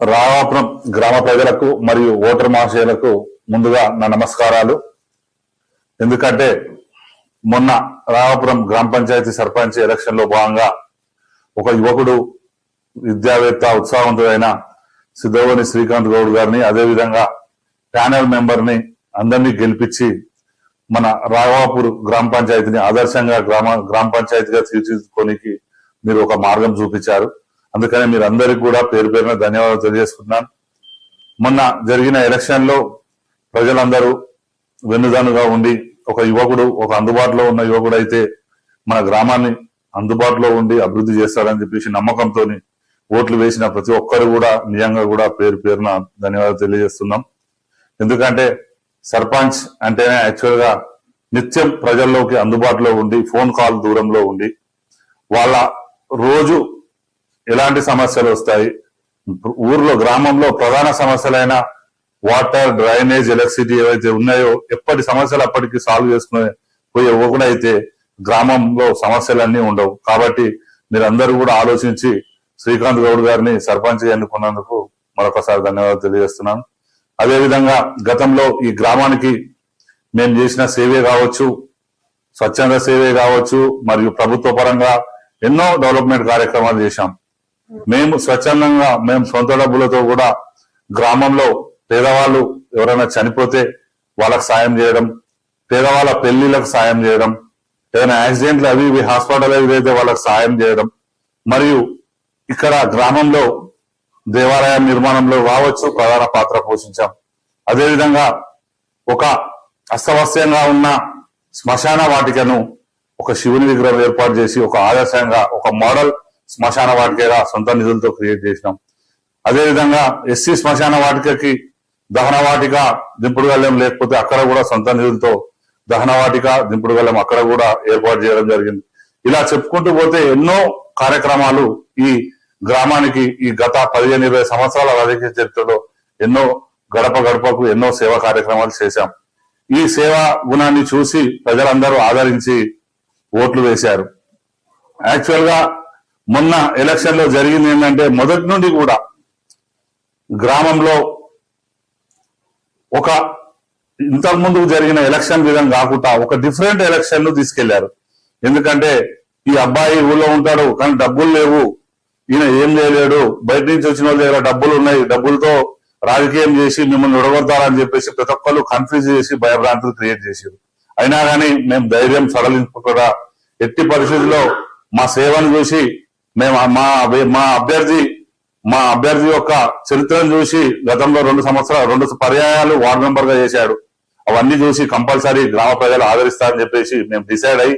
రావాపురం గ్రామ ప్రజలకు మరియు ఓటర్ మహాశయులకు ముందుగా నా నమస్కారాలు. ఎందుకంటే మొన్న రావాపురం గ్రామ పంచాయతీ సర్పంచ్ ఎలక్షన్లో భాగంగా ఒక యువకుడు విద్యావేత్త ఉత్సాహవంతుడైన సిద్ధవని శ్రీకాంత్ గౌడ్ గారిని అదేవిధంగా ప్యానెల్ మెంబర్ని అందరినీ గెలిపించి మన రాఘవాపూర్ గ్రామ పంచాయతీని ఆదర్శంగా గ్రామ గ్రామ పంచాయతీగా తీర్చిదిద్దుకోనికి మీరు ఒక మార్గం చూపించారు. అందుకనే మీరు అందరికి కూడా పేరు పేరున ధన్యవాదాలు తెలియజేసుకుంటున్నాను. మొన్న జరిగిన ఎలక్షన్లో ప్రజలందరూ వెన్నుదానుగా ఉండి ఒక యువకుడు ఒక అందుబాటులో ఉన్న యువకుడు అయితే మన గ్రామాన్ని అందుబాటులో ఉండి అభివృద్ధి చేస్తాడని చెప్పేసి నమ్మకంతో ఓట్లు వేసిన ప్రతి ఒక్కరు కూడా నిజంగా కూడా పేరు పేరున ధన్యవాదాలు తెలియజేస్తున్నాం. ఎందుకంటే సర్పంచ్ అంటేనే యాక్చువల్గా నిత్యం ప్రజల్లోకి అందుబాటులో ఉండి ఫోన్ కాల్ దూరంలో ఉండి వాళ్ళ రోజు ఎలాంటి సమస్యలు వస్తాయి? ఊర్లో గ్రామంలో ప్రధాన సమస్యలైన వాటర్ డ్రైనేజ్ ఎలక్ట్రిసిటీ ఏవైతే ఉన్నాయో ఎప్పటి సమస్యలు అప్పటికి సాల్వ్ చేసుకునే పోయే ఒకడైతే గ్రామంలో సమస్యలన్నీ ఉండవు. కాబట్టి మీరందరూ కూడా ఆలోచించి శ్రీకాంత్ గౌడ్ గారిని సర్పంచ్ ఎన్నుకున్నందుకు మరొకసారి ధన్యవాదాలు తెలియజేస్తున్నాను. అదేవిధంగా గతంలో ఈ గ్రామానికి మేము చేసిన సేవే కావచ్చు స్వచ్ఛంద సేవే కావచ్చు మరియు ప్రభుత్వ పరంగా ఎన్నో డెవలప్మెంట్ కార్యక్రమాలు చేశాం. మేము స్వచ్ఛందంగా మేము సొంత డబ్బులతో కూడా గ్రామంలో పేదవాళ్ళు ఎవరైనా చనిపోతే వాళ్ళకి సాయం చేయడం పేదవాళ్ళ పెళ్ళిళ్ళకు సాయం చేయడం ఏదైనా యాక్సిడెంట్లు అవి ఇవి హాస్పిటల్ అయితే వాళ్ళకి సాయం చేయడం మరియు ఇక్కడ గ్రామంలో దేవాలయం నిర్మాణంలో రావచ్చు ప్రధాన పాత్ర పోషించాం. అదేవిధంగా ఒక అస్తవస్యంగా ఉన్న శ్మశాన వాటికను ఒక శివుని విగ్రహం ఏర్పాటు చేసి ఒక ఆదర్శంగా ఒక మోడల్ శ్మశాన వాటికగా సొంత నిధులతో క్రియేట్ చేసినాం. అదేవిధంగా ఎస్సీ శ్మశాన వాటికకి దహన వాటిక దింపుడు గల్లెం లేకపోతే అక్కడ కూడా సొంత నిధులతో దహన వాటిక దింపుడు గల్లెం అక్కడ కూడా ఏర్పాటు చేయడం జరిగింది. ఇలా చెప్పుకుంటూ పోతే ఎన్నో కార్యక్రమాలు ఈ గ్రామానికి ఈ గత పదిహేను ఇరవై సంవత్సరాల రాజకీయ చరిత్రలో ఎన్నో గడప గడపకు ఎన్నో సేవా కార్యక్రమాలు చేశాం. ఈ సేవా గుణాన్ని చూసి ప్రజలందరూ ఆదరించి ఓట్లు వేశారు. యాక్చువల్గా మొన్న ఎలక్షన్లో జరిగింది ఏంటంటే మొదటి నుండి కూడా గ్రామంలో ఒక ఇంతకు ముందు జరిగిన ఎలక్షన్ విధంగా కాకుండా ఒక డిఫరెంట్ ఎలక్షన్ను తీసుకెళ్ళారు. ఎందుకంటే ఈ అబ్బాయి ఊళ్ళో ఉంటాడు కానీ డబ్బులు లేవు. ఈయన ఏం చేయలేడు. బయట నుంచి వచ్చిన వాళ్ళ దగ్గర డబ్బులు ఉన్నాయి. డబ్బులతో రాజకీయం చేసి మిమ్మల్ని ఉడగొడతారని చెప్పేసి ప్రతి ఒక్కరు కన్ఫ్యూజ్ చేసి భయభ్రాంతులు క్రియేట్ చేశారు. అయినా కానీ మేము ధైర్యం సడలించకుండా ఎట్టి పరిస్థితుల్లో మా సేవను చూసి మేము మా మా అభ్యర్థి మా అభ్యర్థి యొక్క చరిత్రను చూసి గతంలో రెండు సంవత్సరాలు రెండు పర్యాయాలు వార్డు మెంబర్గా చేశాడు. అవన్నీ చూసి కంపల్సరీ గ్రామ ప్రజలు ఆదరిస్తారని చెప్పేసి మేము డిసైడ్ అయ్యి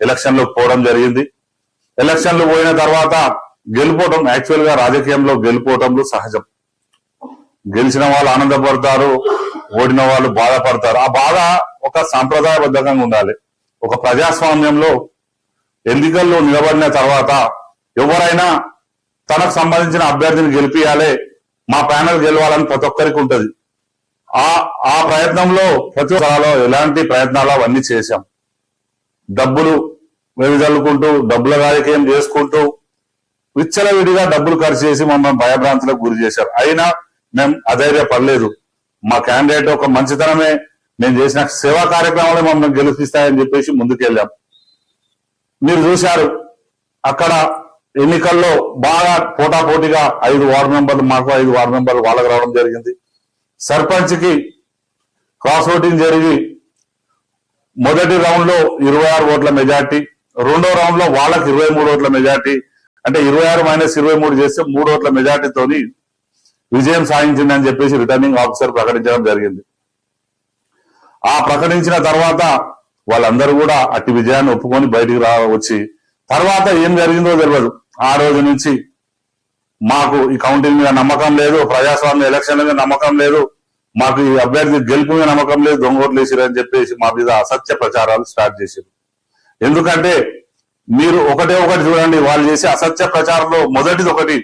ఎలక్షన్లో పోవడం జరిగింది. ఎలక్షన్లు పోయిన తర్వాత గెలుపోవటం యాక్చువల్గా రాజకీయంలో గెలుపోవటంలో సహజం. గెలిచిన వాళ్ళు ఆనందపడతారు ఓడిన వాళ్ళు బాధపడతారు. ఆ బాధ ఒక సాంప్రదాయబద్ధంగా ఉండాలి. ఒక ప్రజాస్వామ్యంలో ఎన్నికల్లో నిలబడిన తర్వాత ఎవరైనా తనకు సంబంధించిన అభ్యర్థిని గెలిపియాలి మా ప్యానల్ గెలవాలని ప్రతి ఒక్కరికి ఉంటుంది. ఆ ఆ ప్రయత్నంలో ప్రతి ఒక్కలో ఎలాంటి ప్రయత్నాలు అవన్నీ చేశాం. డబ్బులు వెదజల్లుకుంటూ డబ్బుల రాజకీయం చేసుకుంటూ విచ్చలవిడిగా డబ్బులు ఖర్చు చేసి మమ్మల్ని భయభ్రాంతులకు గురి చేశారు. అయినా మేము అధైర్యపడలేదు. మా క్యాండిడేట్ ఒక మంచితనమే. మేము చేసిన సేవా కార్యక్రమాలు మమ్మల్ని గెలిపిస్తాయని చెప్పేసి ముందుకెళ్ళాం. మీరు చూశారు అక్కడ ఎన్నికల్లో బాగా పోటాపోటీగా ఐదు వార్డు మెంబర్లు మాకు ఐదు వార్డు మెంబర్లు వాళ్ళకి రావడం జరిగింది. సర్పంచ్కి క్రాస్ ఓటింగ్ జరిగి మొదటి రౌండ్లో ఇరవై ఆరు ఓట్ల మెజార్టీ రెండో రౌండ్లో వాళ్ళకి ఇరవై మూడు ఓట్ల మెజార్టీ అంటే ఇరవై ఆరు మైనస్ ఇరవై మూడు చేస్తే మూడు ఓట్ల మెజార్టీతోని విజయం సాధించిందని చెప్పేసి రిటర్నింగ్ ఆఫీసర్ ప్రకటించడం జరిగింది. ఆ ప్రకటించిన తర్వాత వాళ్ళందరూ కూడా అట్టి విజయాన్ని ఒప్పుకొని బయటికి రా వచ్చి తర్వాత ఏం జరిగిందో తెలియదు. ఆ రోజు నుంచి మాకు ఈ కౌంటింగ్ మీద నమ్మకం లేదు ప్రజాస్వామ్య ఎలక్షన్ల మీద నమ్మకం లేదు మాకు ఈ అభ్యర్థి గెలుపు మీద నమ్మకం లేదు దొంగోట్లు వేసిరని చెప్పేసి మా మీద అసత్య ప్రచారాలు స్టార్ట్ చేశారు ఎందుకంటే మీరు ఒకటే ఒకటి చూడండి వాళ్ళు చేసే అసత్య ప్రచారంలో మొదటిది ఒకటి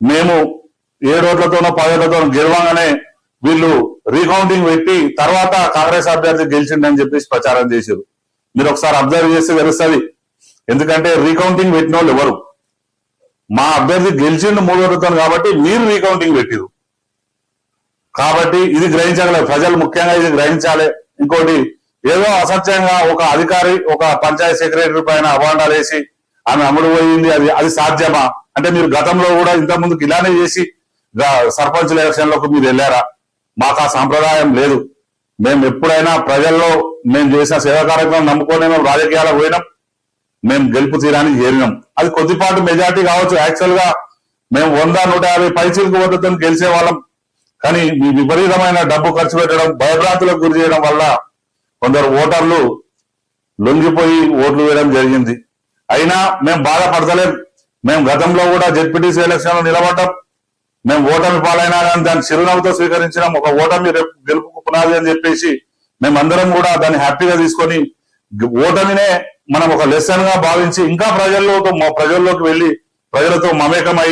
మేము ఏ రోడ్లతోనో పదేళ్ళతోనో గెలవంగానే వీళ్ళు రీకౌంటింగ్ పెట్టి తర్వాత కాంగ్రెస్ అభ్యర్థి గెలిచిండని చెప్పేసి ప్రచారం చేశారు మీరు ఒకసారి అబ్జర్వ్ చేస్తే తెలుస్తుంది. ఎందుకంటే రీకౌంటింగ్ పెట్టిన వాళ్ళు ఎవరు? మా అభ్యర్థి గెలిచిండు మూడో ఓట్లతో కాబట్టి మీరు రీకౌంటింగ్ పెట్టిరు. కాబట్టి ఇది గ్రహించగలరు. ప్రజలు ముఖ్యంగా ఇది గ్రహించాలి. ఇంకోటి ఏదో అసత్యంగా ఒక అధికారి ఒక పంచాయత్ సెక్రటరీ పైన అవాండాలు వేసి ఆమె అమలు పోయింది అది అది సాధ్యమా? అంటే మీరు గతంలో కూడా ఇంత ముందుకు ఇలానే చేసి సర్పంచుల సర్పంచ్ ఎలక్షన్లకు మీరు వెళ్ళారా? మాకు ఆ సాంప్రదాయం లేదు. మేము ఎప్పుడైనా ప్రజల్లో మేము చేసిన సేవా కార్యక్రమం నమ్ముకొని మేము రాజకీయాలకు పోయినాం. మేము గెలుపు తీరానికి చేరినాం. అది కొద్దిపాటి మెజార్టీ కావచ్చు. యాక్చువల్గా మేము వంద నూట యాభై పైసలకు ఓటుతో గెలిచే వాళ్ళం. కానీ మీ విపరీతమైన డబ్బు ఖర్చు పెట్టడం భయభ్రాంతులకు గురి చేయడం వల్ల కొందరు ఓటర్లు లొంగిపోయి ఓట్లు వేయడం జరిగింది. అయినా మేము బాధపడతలేం. మేము గతంలో కూడా జెడ్పీటీసీ ఎలక్షన్లో నిలబడ్డాం. మేము ఓటమి పాలైనా కానీ దాన్ని చిరునవ్వుతో స్వీకరించినాం. ఒక ఓటమి రేపు గెలుపుకు పునాది అని చెప్పేసి మేమందరం కూడా దాన్ని హ్యాపీగా తీసుకొని ఓటమినే మనం ఒక లెసన్గా భావించి ఇంకా ప్రజల్లో ప్రజల్లోకి వెళ్ళి ప్రజలతో మమేకమై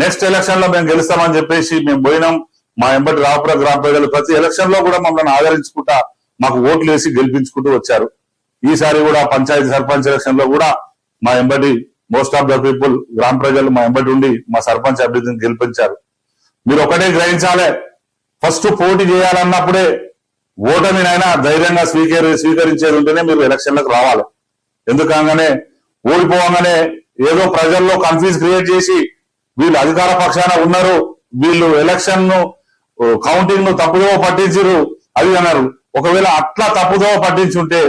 నెక్స్ట్ ఎలక్షన్లో మేము గెలుస్తామని చెప్పేసి మేము పోయినాం. మా ఎంబటి రాపుర గ్రామ ప్రజలు ప్రతి ఎలక్షన్లో కూడా మమ్మల్ని ఆదరించుకుంటా మాకు ఓట్లు వేసి గెలిపించుకుంటూ వచ్చారు. ఈసారి కూడా పంచాయతీ సర్పంచ్ ఎలక్షన్లో కూడా మా ఎంబటి మోస్ట్ ఆఫ్ ద పీపుల్ గ్రామ ప్రజలు మా ఎంబటి ఉండి మా సర్పంచ్ అభ్యర్థిని గెలిపించారు. మీరు ఒకటే గ్రహించాలి. ఫస్ట్ పోటీ చేయాలన్నప్పుడే ఓటమినైనా ధైర్యంగా స్వీకరి స్వీకరించేది ఉంటేనే మీరు ఎలక్షన్లకు రావాలి. ఎందుకనగానే ఓడిపోగానే ఏదో ప్రజల్లో కన్ఫ్యూజ్ క్రియేట్ చేసి వీళ్ళు అధికార పక్షాన ఉన్నారు వీళ్ళు ఎలక్షన్ను కౌంటింగ్ను తప్పుదో పట్టించారు అది అన్నారు. ఒకవేళ అట్లా తప్పుదో పట్టించుంటే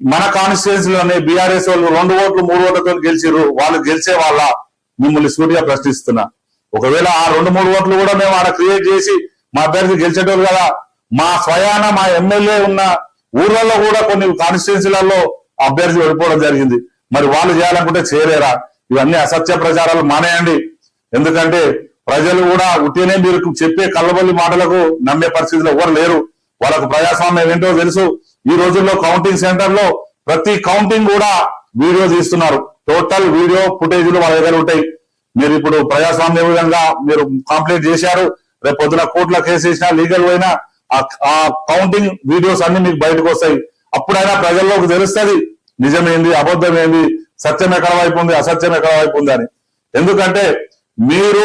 మన కాన్స్టిట్యున్సీలోనే బీఆర్ఎస్ వాళ్ళు రెండు ఓట్లు మూడు ఓట్లతో గెలిచిర్రు వాళ్ళు గెలిచే వాళ్ళ మిమ్మల్ని సూటిగా ప్రశ్నిస్తున్నా. ఒకవేళ ఆ రెండు మూడు ఓట్లు కూడా మేము ఆడ క్రియేట్ చేసి మా అభ్యర్థి గెలిచేటోళ్ళు కదా మా స్వయాన మా ఎమ్మెల్యే ఉన్న ఊర్లలో కూడా కొన్ని కాన్స్టిట్యున్సీలలో అభ్యర్థి ఓడిపోవడం జరిగింది. మరి వాళ్ళు చేయాలనుకుంటే చేయలేరా? ఇవన్నీ అసత్య ప్రచారాలు మానేయండి. ఎందుకంటే ప్రజలు కూడా ఉట్టినే మీరు చెప్పే కళ్ళబల్లి మాటలకు నమ్మే పరిస్థితిలో ఎవరు లేరు. వాళ్ళకు ప్రజాస్వామ్యం ఏంటో తెలుసు. ఈ రోజుల్లో కౌంటింగ్ సెంటర్లో ప్రతి కౌంటింగ్ కూడా వీడియో తీస్తున్నారు. టోటల్ వీడియో ఫుటేజీలు వాళ్ళ దగ్గర ఉంటాయి. మీరు ఇప్పుడు ప్రజాస్వామ్య విధంగా మీరు కంప్లీట్ చేశారు. రేపు పొద్దున కోర్టులో కేసు వేసినా లీగల్ పోయినా ఆ కౌంటింగ్ వీడియోస్ అన్ని మీకు బయటకు వస్తాయి. అప్పుడైనా ప్రజల్లోకి తెలుస్తుంది నిజమేంది అబద్ధం ఏంది సత్యం ఎక్కడ వైపు ఉంది అసత్యం ఎక్కడ వైపు ఉంది అని. ఎందుకంటే మీరు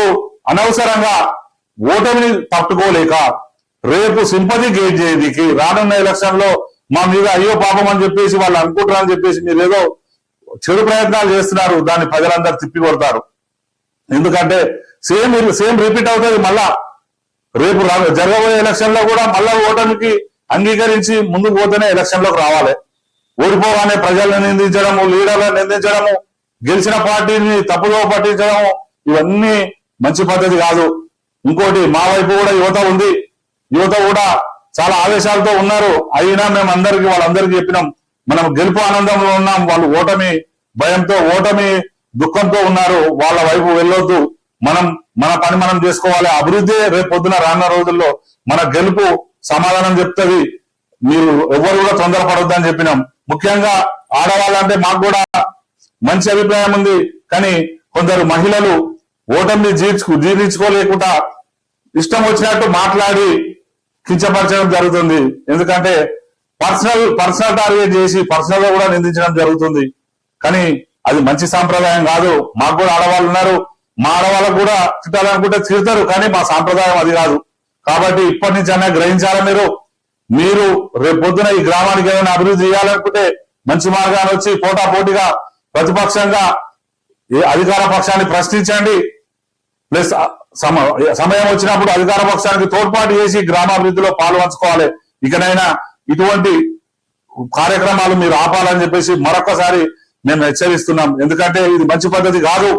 అనవసరంగా ఓటమిని తట్టుకోలేక రేపు సింపతి గేట్ చేయడానికి రానున్న ఎలక్షన్లో మా మీద అయ్యో పాపం అని చెప్పేసి వాళ్ళు అనుకుంటారని చెప్పేసి మీరు ఏదో చెడు ప్రయత్నాలు చేస్తున్నారు దాన్ని ప్రజలందరూ తిప్పి కొడతారు ఎందుకంటే సేమ్ సేమ్ రిపీట్ అవుతుంది మళ్ళా. రేపు జరగబోయే ఎలక్షన్లో కూడా మళ్ళా ఓటమికి అంగీకరించి ముందుకు పోతేనే ఎలక్షన్లోకి రావాలి. ఓడిపోగానే ప్రజలను నిందించడము లీడర్లను నిందించడము గెలిచిన పార్టీని తప్పుదో పట్టించడము ఇవన్నీ మంచి పద్ధతి కాదు. ఇంకోటి మా వైపు కూడా యువత ఉంది. యువత కూడా చాలా ఆవేశాలతో ఉన్నారు. అయినా మేము అందరికి వాళ్ళందరికీ చెప్పినాం మనం గెలుపు ఆనందంలో ఉన్నాం వాళ్ళు ఓటమి భయంతో ఓటమి దుఃఖంతో ఉన్నారు. వాళ్ళ వైపు వెళ్ళొద్దు. మనం మన పని మనం చేసుకోవాలి. అభివృద్ధి రేపు పొద్దున రానున్న రోజుల్లో మన గెలుపు సమాధానం చెప్తుంది. మీరు ఎవరు కూడా తొందరపడొద్దు అని చెప్పినాం. ముఖ్యంగా ఆడవాళ్ళంటే మాకు కూడా మంచి అభిప్రాయం ఉంది. కానీ కొందరు మహిళలు ఓటమిని జీర్చుకు జీర్ణించుకోలేకుండా ఇష్టం వచ్చినట్టు మాట్లాడి కించపరచడం జరుగుతుంది. ఎందుకంటే పర్సనల్ పర్సనల్ టార్గెట్ చేసి పర్సనల్గా కూడా నిందించడం జరుగుతుంది. కానీ అది మంచి సాంప్రదాయం కాదు. మాకు కూడా ఆడవాళ్ళు ఉన్నారు. మా ఆడవాళ్ళకు కూడా తిట్టాలనుకుంటే తిడతారు. కానీ మా సాంప్రదాయం అది కాదు. కాబట్టి ఇప్పటి నుంచి అన్నా గ్రహించాలా మీరు? మీరు రేపు పొద్దున ఈ గ్రామానికి ఏమైనా అభివృద్ధి చేయాలనుకుంటే మంచి మార్గాన్ని వచ్చి పోటా పోటీగా ప్రతిపక్షంగా అధికార పక్షాన్ని ప్రశ్నించండి. ప్లస్ సమయం వచ్చినప్పుడు అధికార పక్షానికి తోడ్పాటు చేసి గ్రామాభివృద్ధిలో పాల్పంచుకోవాలి ఇకనైనా ఇటువంటి కార్యక్రమాలు మీరు ఆపాలని చెప్పేసి మరొకసారి మేము హెచ్చరిస్తున్నాం. ఎందుకంటే ఇది మంచి పద్ధతి కాదు.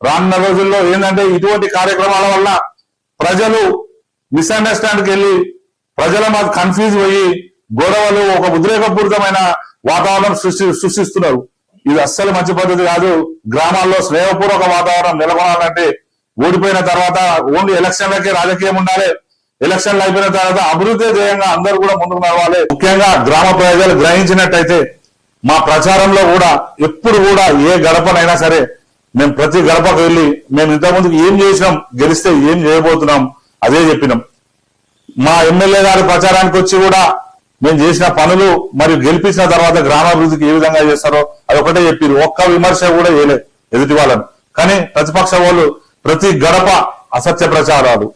రానున్న రోజుల్లో ఏంటంటే ఇటువంటి కార్యక్రమాల వల్ల ప్రజలు మిస్అండర్స్టాండ్కి వెళ్ళి ప్రజల మాకు కన్ఫ్యూజ్ అయ్యి గొడవలు ఒక ఉద్రేకపూరితమైన వాతావరణం సృష్టి సృష్టిస్తున్నారు. ఇది అస్సలు మంచి పద్ధతి కాదు. గ్రామాల్లో స్నేహపూర్వక వాతావరణం నెలకొనాలంటే ఓడిపోయిన తర్వాత ఓన్లీ ఎలక్షన్లకే రాజకీయం ఉండాలి. ఎలక్షన్లు అయిపోయిన తర్వాత అభివృద్ధి ధ్యేయంగా అందరూ కూడా ముందుకు నడవాలి. ముఖ్యంగా గ్రామ ప్రజలు గ్రహించినట్టయితే మా ప్రచారంలో కూడా ఎప్పుడు కూడా ఏ గడపనైనా సరే మేము ప్రతి గడపకు వెళ్ళి మేము ఇంతకుముందు ఏం చేసినాం గెలిస్తే ఏం చేయబోతున్నాం అదే చెప్పినాం. మా ఎమ్మెల్యే గారి ప్రచారానికి వచ్చి కూడా మేము చేసిన పనులు మరియు గెలిపించిన తర్వాత గ్రామాభివృద్ధికి ఏ విధంగా చేస్తారో అది ఒకటే చెప్పారు. ఒక్క విమర్శ కూడా వేయలేదు ఎదుటి వాళ్ళని. కానీ ప్రతిపక్ష వాళ్ళు ప్రతి గడప అసత్య ప్రచారాలు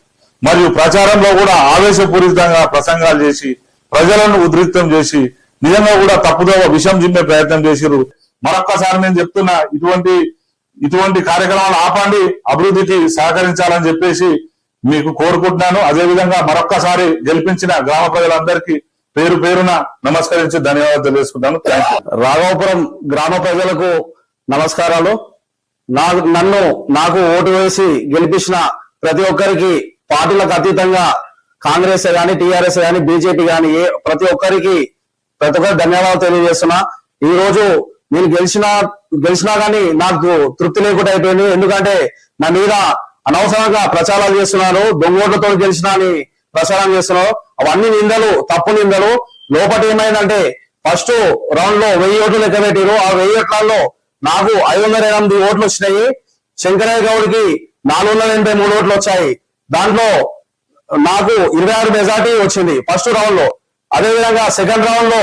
మరియు ప్రచారంలో కూడా ఆవేశపూరితంగా ప్రసంగాలు చేసి ప్రజలను ఉద్రిక్తం చేసి నిజంగా కూడా తప్పుదోవ విషం జిమ్మే ప్రయత్నం చేసిరు మరొక్కసారి నేను చెప్తున్నా ఇటువంటి ఇటువంటి కార్యక్రమాలు ఆపండి అభివృద్ధికి సహకరించాలని చెప్పేసి మీకు కోరుకుంటున్నాను. అదేవిధంగా మరొక్కసారి గెలిపించిన గ్రామ ప్రజలందరికీ పేరు పేరున నమస్కరించి ధన్యవాదాలు తెలియజేసుకుంటాను. రాఘవపురం గ్రామ ప్రజలకు నమస్కారాలు. నాకు నన్ను నాకు ఓటు వేసి గెలిపించిన ప్రతి ఒక్కరికి పార్టీలకు అతీతంగా కాంగ్రెస్ గాని టిఆర్ఎస్ గాని బీజేపీ గాని ఏ ప్రతి ఒక్కరికి ప్రతి ఒక్కరు ధన్యవాదాలు తెలియజేస్తున్నా. ఈ రోజు నేను గెలిచినా గెలిచినా గానీ నాకు తృప్తి లేకుండా అయిపోయింది. ఎందుకంటే నా మీద అనవసరంగా ప్రచారాలు చేస్తున్నారు దొంగోట్లతో గెలిచిన అని ప్రచారం చేస్తున్నారు. అవన్నీ నిందలు తప్పు నిందలు. లోపల ఏమైందంటే ఫస్ట్ రౌండ్లో వెయ్యి ఓట్లు లెక్క పెట్టారు ఆ వెయ్యి ఓట్లలో నాకు ఐదు వందల ఎనిమిది ఓట్లు వచ్చినాయి. శంకరయ్య గౌడ్కి నాలుగు వందల ఎనభై మూడు ఓట్లు వచ్చాయి. దాంట్లో నాకు ఇరవై ఆరు మెజార్టీ వచ్చింది ఫస్ట్ రౌండ్లో అదే విధంగా సెకండ్ రౌండ్లో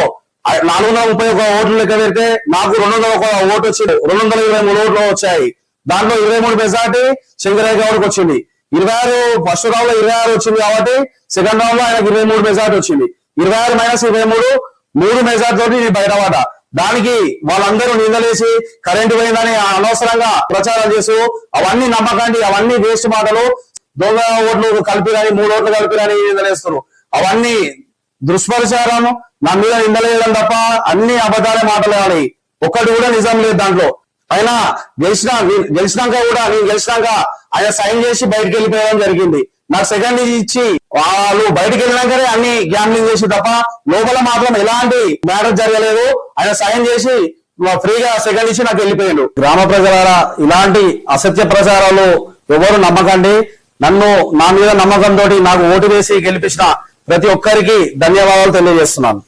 నాలుగు వందల ముప్పై ఒక ఓట్లు లెక్క పెడితే నాకు రెండు వందల ఒక ఓటు వచ్చింది. రెండు వందల ఇరవై మూడు ఓట్లు వచ్చాయి. దాంట్లో ఇరవై మూడు మెజార్టీ శంకరయ్య గౌడ్కి వచ్చింది. ఇరవై ఆరు ఫస్ట్ రౌండ్లో ఇరవై ఆరు వచ్చింది కాబట్టి సెకండ్ రౌండ్లో ఆయనకు ఇరవై మూడు మెజార్టీ వచ్చింది. ఇరవై ఆరు మైనస్ ఇరవై మూడు మూడు మెజార్టీ తోటి నేను బయటపడ్డా దానికి వాళ్ళందరూ నిందలేసి కరెంటు పోయిందని అనవసరంగా ప్రచారం చేస్తూ అవన్నీ నమ్మకండి అవన్నీ వేస్ట్ మాటలు దొంగ ఓట్లు కలిపిరని మూడు ఓట్లు కలిపిరని నిందలేస్తారు అవన్నీ దుష్ప్రచారం నా మీద నిందలేయడం తప్ప అన్ని అబద్ధాలే కానీ ఒక్కటి కూడా నిజం లేదు దాంట్లో. అయినా గెలిచిన గెలిచినాక కూడా నేను గెలిచినాక ఆయన సైన్ చేసి బయటకు వెళ్ళిపోవడం జరిగింది. నాకు సెకండ్ ఇచ్చి వాళ్ళు బయటకు వెళ్ళినాకనే అన్ని గ్యాంబ్లింగ్ చేసి తప్ప లోపల మాత్రం ఎలాంటి మ్యాటర్ జరగలేదు. ఆయన సైన్ చేసి ఫ్రీగా సెకండ్ ఇచ్చి నాకు వెళ్ళిపోయాడు. గ్రామ ప్రజలారా ఇలాంటి అసత్య ప్రచారాలు ఎవరు నమ్మకండి. నన్ను నా మీద నమ్మకంతో నాకు ఓటు వేసి గెలిపించిన ప్రతి ఒక్కరికి ధన్యవాదాలు తెలియజేస్తున్నాను.